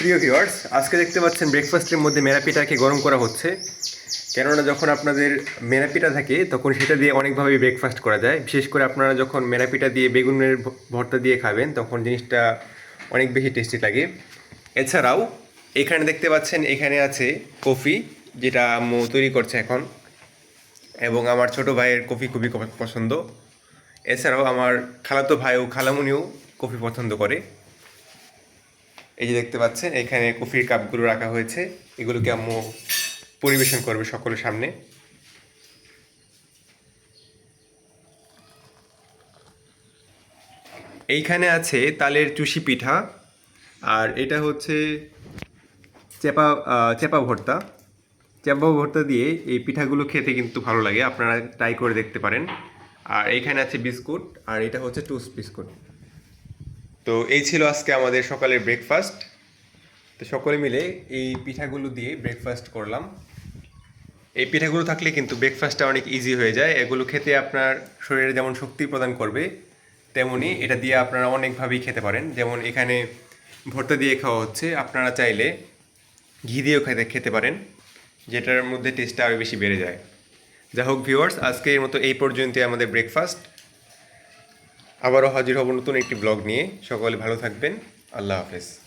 প্রিয় ভিউয়ার্স আজকে দেখতে পাচ্ছেন ব্রেকফাস্টের মধ্যে মেরা পিঠাকে গরম করা হচ্ছে। কেননা যখন আপনাদের মেরা পিঠা থাকে, তখন সেটা দিয়ে অনেকভাবে ব্রেকফাস্ট করা যায়। বিশেষ করে আপনারা যখন মেরা পিঠা দিয়ে বেগুনের ভর্তা দিয়ে খাবেন, তখন জিনিসটা অনেক বেশি টেস্টি লাগে। এছাড়াও, এখানে দেখতে পাচ্ছেন, এখানে আছে কফি, যেটা আম্মু তৈরি করছে এখন। এবং আমার ছোট ভাইয়ের কফি খুবই পছন্দ। এছাড়াও আমার খালাতো ভাই ও খালামুনিও কফি পছন্দ করে। এই যে দেখতে পাচ্ছেন, এখানে কফির কাপগুলো রাখা হয়েছে। এগুলোকে আম্মু পরিবেশন করবে সকলের সামনে। এইখানে আছে তালের চুষি পিঠা, আর এটা হচ্ছে চেপা চেপা ভর্তা। চেপা ভর্তা দিয়ে এই পিঠাগুলো খেতে কিন্তু ভালো লাগে, আপনারা ট্রাই করে দেখতে পারেন। আর এইখানে আছে বিস্কুট, আর এটা হচ্ছে টুস্ট বিস্কুট। তো এই ছিল আজকে আমাদের সকালের ব্রেকফাস্ট তো সকলে মিলে এই পিঠাগুলো দিয়ে ব্রেকফাস্ট করলাম। এই পিঠাগুলো থাকলে কিন্তু ব্রেকফাস্টটা অনেক ইজি হয়ে যায়। এগুলো খেতে আপনার শরীরে যেমন শক্তি প্রদান করবে, তেমনি এটা দিয়ে আপনারা অনেকভাবেই খেতে পারেন। যেমন এখানে ভর্তা দিয়ে খাওয়া হচ্ছে। আপনারা চাইলে ঘি দিয়েও খেতে খেতে পারেন, যেটার মধ্যে টেস্টটা আরও বেশি বেড়ে যায়। যা হোক ভিউয়ার্স আজকের মতো এই পর্যন্তই আমাদের ব্রেকফাস্ট আবারও হাজির হব নতুন একটি ব্লগ নিয়ে। সকলে ভালো থাকবেন। আল্লাহ হাফেজ।